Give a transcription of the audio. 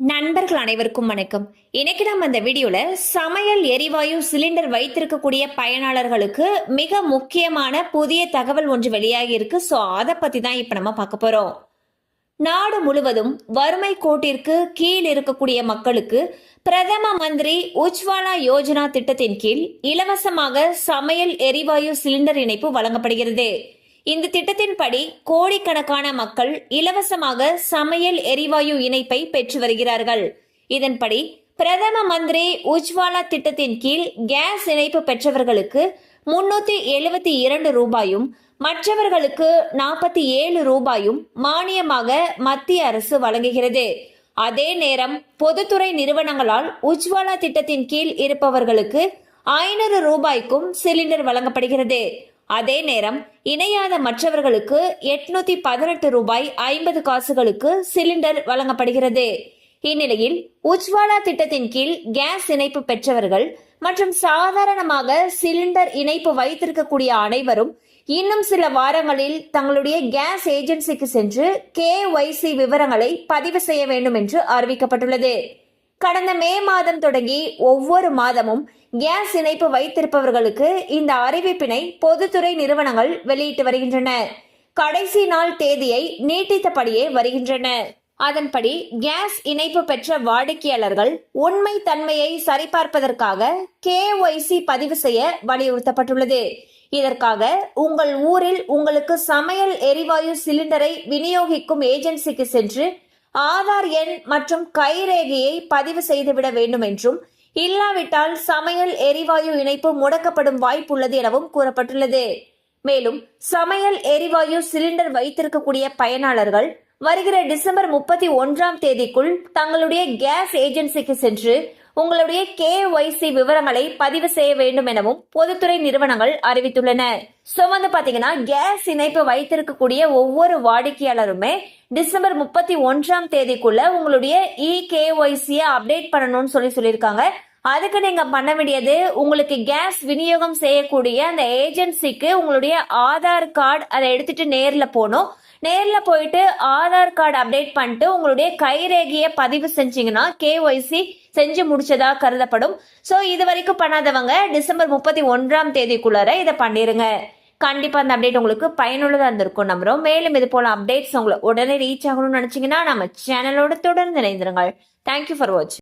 நண்பர்கள் அனைவருக்கும் வணக்கம். இன்னைக்கு நம்ம இந்த வீடியோல சமையல் எரிவாயு சிலிண்டர் வைத்திருக்கக்கூடிய பயனாளர்களுக்கு மிக முக்கியமான புதிய தகவல் ஒன்று வெளியாகி இருக்கு. ஸோ அதை பத்தி தான் இப்ப நம்ம பார்க்க போறோம். நாடு முழுவதும் வறுமை கோட்டிற்கு கீழ் இருக்கக்கூடிய மக்களுக்கு பிரதம மந்திரி உஜ்வாலா யோஜனா திட்டத்தின் கீழ் இலவசமாக சமையல் எரிவாயு சிலிண்டர் இணைப்பு வழங்கப்படுகிறது. இந்த திட்டத்தின்படி கோடிக்கணக்கான மக்கள் இலவசமாக சமையல் எரிவாயு இணைப்பை பெற்று வருகிறார்கள். இதன்படி பிரதம மந்திரி உஜ்வாலா திட்டத்தின் கீழ் கேஸ் இணைப்பு பெற்றவர்களுக்கு முன்னூத்தி எழுபத்தி இரண்டு ரூபாயும் மற்றவர்களுக்கு நாற்பத்தி ஏழு ரூபாயும் மானியமாக மத்திய அரசு வழங்குகிறது. அதே நேரம் பொதுத்துறை நிறுவனங்களால் உஜ்வாலா திட்டத்தின் கீழ் இருப்பவர்களுக்கு ஐநூறு ரூபாய்க்கும் சிலிண்டர் வழங்கப்படுகிறது. அதே நேரம் இணையாத மற்றவர்களுக்கு எட்நூத்தி பதினெட்டு ரூபாய் ஐம்பது காசுகளுக்கு சிலிண்டர் வழங்கப்படுகிறது. இந்நிலையில் உஜ்வாலா திட்டத்தின் கீழ் கேஸ் இணைப்பு பெற்றவர்கள் மற்றும் சாதாரணமாக சிலிண்டர் இணைப்பு வைத்திருக்கக்கூடிய அனைவரும் இன்னும் சில வாரங்களில் தங்களுடைய கேஸ் ஏஜென்சிக்கு சென்று கே விவரங்களை பதிவு செய்ய வேண்டும் என்று அறிவிக்கப்பட்டுள்ளது. கடந்த மே மாதம் தொடங்கி ஒவ்வொரு மாதமும் கேஸ் இணைப்பு வைத்திருப்பவர்களுக்கு இந்த அறிவிப்பினை பொதுத்துறை நிறுவனங்கள் வெளியிட்டு வருகின்றன. கடைசி நாள் தேதியை நீட்டித்தபடியே வருகின்றன அதன்படி கேஸ் இணைப்பு பெற்ற வாடிக்கையாளர்கள் உண்மை தன்மையை சரிபார்ப்பதற்காக கேஒய்சி பதிவு செய்ய வலியுறுத்தப்பட்டுள்ளது. இதற்காக உங்கள் ஊரில் உங்களுக்கு சமையல் எரிவாயு சிலிண்டரை விநியோகிக்கும் ஏஜென்சிக்கு சென்று ஆதார் எண் மற்றும் கைரேகையை பதிவு செய்துவிட வேண்டும் என்றும் இல்லாவிட்டால் சமையல் எரிவாயு இணைப்பு முடக்கப்படும் வாய்ப்புள்ளது எனவும் கூறப்பட்டுள்ளது. மேலும் சமையல் எரிவாயு சிலிண்டர் வைத்திருக்கக்கூடிய பயனாளர்கள் வருகிற டிசம்பர் முப்பத்தி ஒன்றாம் தேதிக்குள் தங்களுடைய கேஸ் ஏஜென்சிக்கு சென்று உங்களுடைய கேஒய்சி விவரங்களை பதிவு செய்ய வேண்டும் எனவும் பொதுத்துறை நிறுவனங்கள் அறிவித்துள்ளன. ஸோ வந்து பாத்தீங்கன்னா கேஸ் இணைப்பு வைத்திருக்கக்கூடிய ஒவ்வொரு வாடிக்கையாளருமே டிசம்பர் முப்பத்தி ஒன்றாம் தேதிக்குள்ள உங்களுடைய இ கேஒய்சியை அப்டேட் பண்ணணும்னு சொல்லி சொல்லியிருக்காங்க. அதுக்கு நீங்க பண்ண வேண்டியது உங்களுக்கு கேஸ் விநியோகம் செய்யக்கூடிய அந்த ஏஜென்சிக்கு உங்களுடைய ஆதார் கார்டு அதை எடுத்துட்டு நேர்ல போகணும். நேரில் போயிட்டு ஆதார் கார்டு அப்டேட் பண்ணிட்டு உங்களுடைய கைரேகையை பதிவு செஞ்சீங்கன்னா கேஒய்சி செஞ்சு முடிச்சதா கருதப்படும். ஸோ இது வரைக்கும் பண்ணாதவங்க டிசம்பர் முப்பத்தி ஒன்றாம் தேதிக்குள்ளார இதை பண்ணிடுங்க கண்டிப்பாக அந்த அப்டேட் உங்களுக்கு பயனுள்ளதாக இருந்திருக்கும் நம்புறோம். மேலும் இது போல அப்டேட்ஸ் உங்களை உடனே ரீச் ஆகணும்னு நினச்சிங்கன்னா நம்ம சேனலோட தொடர்ந்து இணைந்திருங்கள். தேங்க்யூ ஃபார் வாட்சிங்